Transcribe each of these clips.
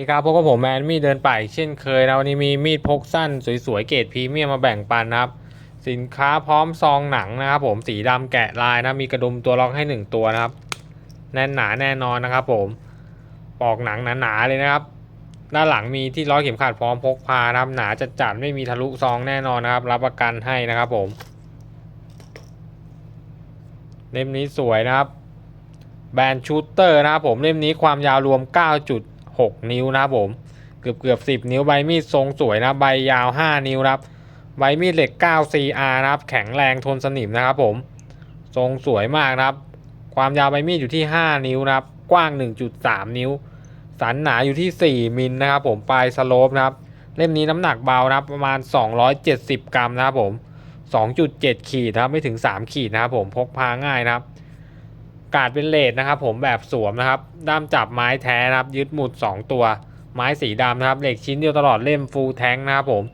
นี่ครับพวกบผมแมนมีดเดินป่าอีกเช่นเคยนะวันนี้มีมีดพกสั้นสวยๆเกรดพรีเมียมมาแบ่งปันนะครับ สินค้าพร้อมซองหนังนะครับผมสีดำแกะลายนะมีกระดุมตัวล็อกให้หนึ่งตัวนะครับ แน่นหนาแน่นอนนะครับ ผมปอกหนังหนาๆเลยนะครับ ด้านหลังมีที่ร้อยเข็มขัดพร้อมพกพานะครับหนาจัดจัดๆไม่มีทะลุซองแน่นอนนะครับ รับประกันให้นะครับผมเล่มนี้สวยนะครับ แบรนด์ชูเตอร์นะครับผมเล่มนี้ความยาวรวม 6 นิ้วนะครับผม เกือบเกือบ 10 นิ้วใบมีดทรงสวยนะใบยาว 5 นิ้วนครับใบมีดเหล็ก 9 CR นะครับ แข็งแรงทนสนิมนะครับผม ทรงสวยมากนะครับ ความยาวใบมีดอยู่ที่ 5 นิ้วนะครับ กว้าง 1.3 นิ้ว สันหนาอยู่ที่ 4 มิลนะครับผม ปลายสโลปนะครับ เล่มนี้น้ำหนักเบานะครับ ประมาณ 270 กรัมนะครับผม 2.7 ขีดนะครับ ไม่ถึง 3 ขีดนะครับผม พกพาง่ายนะครับ กาดเป็นเลดนะครับ ผมแบบสวมนะครับ ด้ามจับไม้แท้นะครับ ยึดหมุด 2 ตัว ไม้สีดำนะครับเหล็กชิ้นเดียวตลอดเล่มฟูลแท้งนะครับผม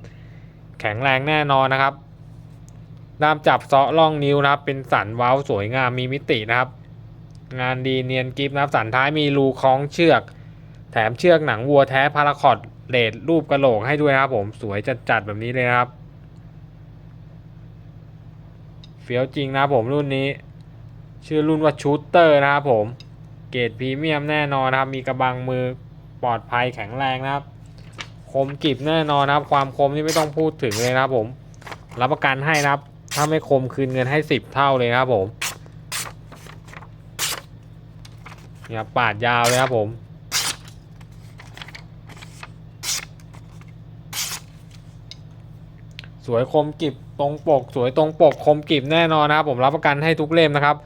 แข็งแรงแน่นอนนะครับ ด้ามจับเซาะล่องนิ้วนะครับ เป็นสันเว้าสวยงามมีมิตินะครับ งานดีเนียนกิฟนะครับ สันท้ายมีรูคล้องเชือก แถมเชือกหนังวัวแท้พาราคอดเลดรูปกระโหลกให้ด้วยนะครับ ผมสวยจัดๆแบบนี้เลยนะครับเฟี้ยวจริงนะผมรุ่นนี้ ชื่อรุ่นว่าชูตเตอร์นะครับผมเกรดพรีเมียมแน่นอนนะครับ มีกระบังมือปลอดภัยแข็งแรงนะครับ คมกริบแน่นอนนะครับ ความคมนี่ไม่ต้องพูดถึงเลยนะครับผม รับประกันให้นะครับ ถ้าไม่คมคืนเงินให้สิบเท่าเลยนะครับผมเนี่ยครับปาดยาวเลยครับผมสวยคมกริบตรงปก สวยตรงปกคมกริบแน่นอนนะครับ ผมรับประกันให้ทุกเล่มนะครับ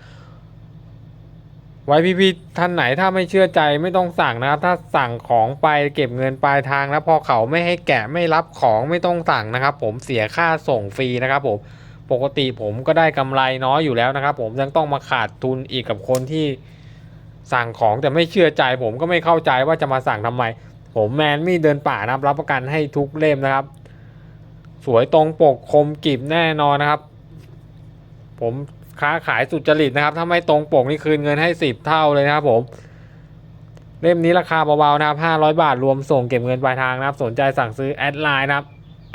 ไว้พี่ๆท่านไหนถ้าไม่เชื่อใจไม่ต้องสั่งนะครับ ถ้าสั่งของไปเก็บเงินปลายทางแล้วพอเขาไม่ให้แกะไม่รับของไม่ต้องสั่งนะครับ ผมเสียค่าส่งฟรีนะครับผมปกติผมก็ได้กำไรน้อยอยู่แล้วนะครับ ผมยังต้องมาขาดทุนอีกกับคนที่สั่งของแต่ไม่เชื่อใจ ผมก็ไม่เข้าใจว่าจะมาสั่งทำไม ผมแมนมีเดินป่านะครับ รับประกันให้ทุกเล่มนะครับ สวยตรงปกคมกริบแน่นอนนะครับ ผม ค้าขายสุจริตนะครับ ถ้าไม่ตรงปกนี่คืนเงินให้สิบเท่าเลยนะครับผม เล่มนี้ราคาเบาๆนะครับ500 บาทรวมส่งเก็บเงินปลายทางนะครับ สนใจสั่งซื้อแอดไลน์นะครับ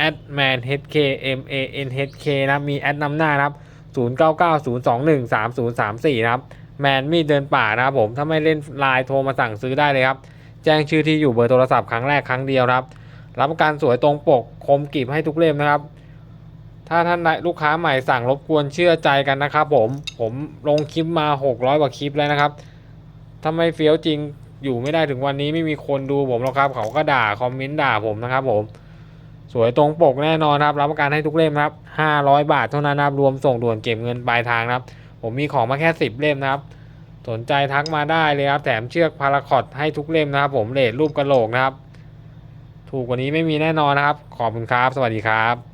at man hk m a n h k นะครับมีแอดนำหน้านะครับ0990213034นะครับแมนมีดเดินป่านะครับผมถ้าไม่เล่นไลน์โทรมาสั่งซื้อได้เลยครับ แจ้งชื่อที่อยู่เบอร์โทรศัพท์ครั้งแรกครั้งเดียวครับ รับประกันสวยตรงปกคมกริบให้ทุกเล่มนะครับ ถ้าท่านลูกค้าใหม่สั่งรบกวนเชื่อใจกันนะครับผม ผมลงคลิปมา 600 กว่าคลิปแล้วนะครับถ้าไม่เฟี้ยวจริงอยู่ไม่ได้ถึงวันนี้ไม่มีคนดูผมหรอกครับ เขาก็ด่าคอมเมนต์ด่าผมนะครับผม สวยตรงปกแน่นอนครับ รับประกันให้ทุกเล่มครับ 500 บาทเท่านั้นนะครับ รวมส่งด่วนเก็บเงินปลายทางครับ ผมมีของมาแค่ 10 เล่มนะครับ สนใจทักมาได้เลยครับ แถมเชือกพาราคอดให้ทุกเล่มนะครับ ผมเลทรูปกระโหลกนะครับ ถูกกว่านี้ไม่มีแน่นอนนะครับ ขอบคุณครับ สวัสดีครับ